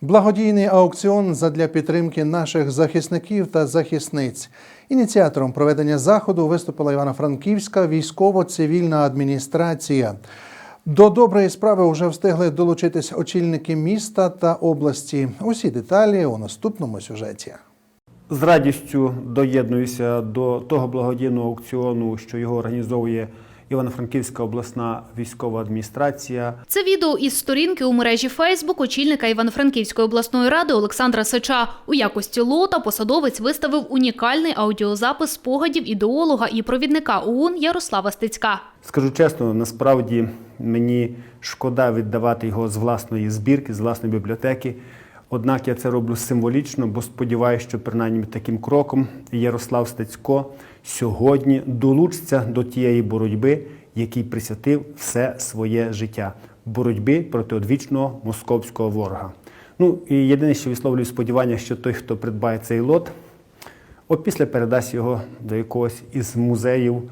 Благодійний аукціон задля підтримки наших захисників та захисниць. Ініціатором проведення заходу виступила Івано-Франківська військово-цивільна адміністрація. До доброї справи вже встигли долучитись очільники міста та області. Усі деталі у наступному сюжеті. З радістю доєднуюся до того благодійного аукціону, що його організовує Івано-Франківська обласна військова адміністрація. Це відео із сторінки у мережі Фейсбук очільника Івано-Франківської обласної ради Олександра Сича. У якості лота посадовець виставив унікальний аудіозапис спогадів ідеолога і провідника ОУН Ярослава Стецька. Скажу чесно, насправді мені шкода віддавати його з власної збірки, з власної бібліотеки. Однак я це роблю символічно, бо сподіваюся, що принаймні таким кроком Ярослав Стецько сьогодні долучиться до тієї боротьби, який присвятив все своє життя боротьби проти одвічного московського ворога. Ну і єдине, що висловлюю сподівання, що той, хто придбає цей лот, опісля передасть його до якогось із музеїв,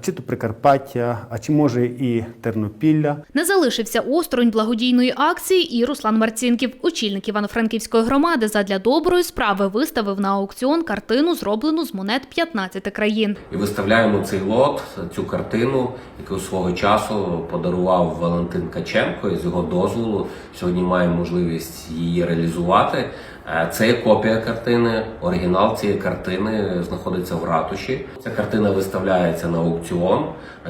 чи то Прикарпаття, а чи може і Тернопілля. Не залишився осторонь благодійної акції і Руслан Марцінків. Очільник Івано-Франківської громади задля доброї справи виставив на аукціон картину, зроблену з монет 15 країн. І виставляємо цей лот, цю картину, яку свого часу подарував Валентин Каченко. І з його дозволу сьогодні маємо можливість її реалізувати. Е, Це є копія картини. Оригінал цієї картини знаходиться в ратуші. Ця картина виставляється на аукціон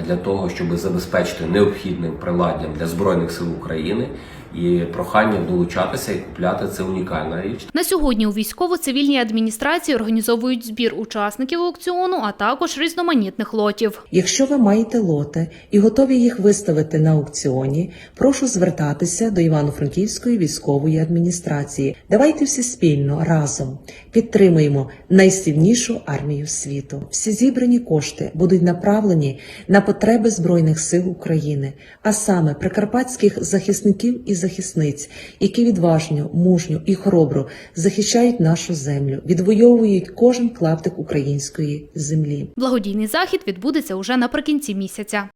для того, щоб забезпечити необхідним приладдям для збройних сил України. І прохання долучатися і купляти це унікальна річ. На сьогодні у військово-цивільній адміністрації організовують збір учасників аукціону, а також різноманітних лотів. Якщо ви маєте лоти і готові їх виставити на аукціоні, прошу звертатися до Івано-Франківської військової адміністрації. Давайте всі спільно разом підтримуємо найсильнішу армію світу. Всі зібрані кошти будуть направлені на потреби збройних сил України, а саме прикарпатських захисників і захисниць, які відважно, мужньо і хоробро захищають нашу землю, відвоюють кожен клаптик української землі. Благодійний захід відбудеться уже наприкінці місяця.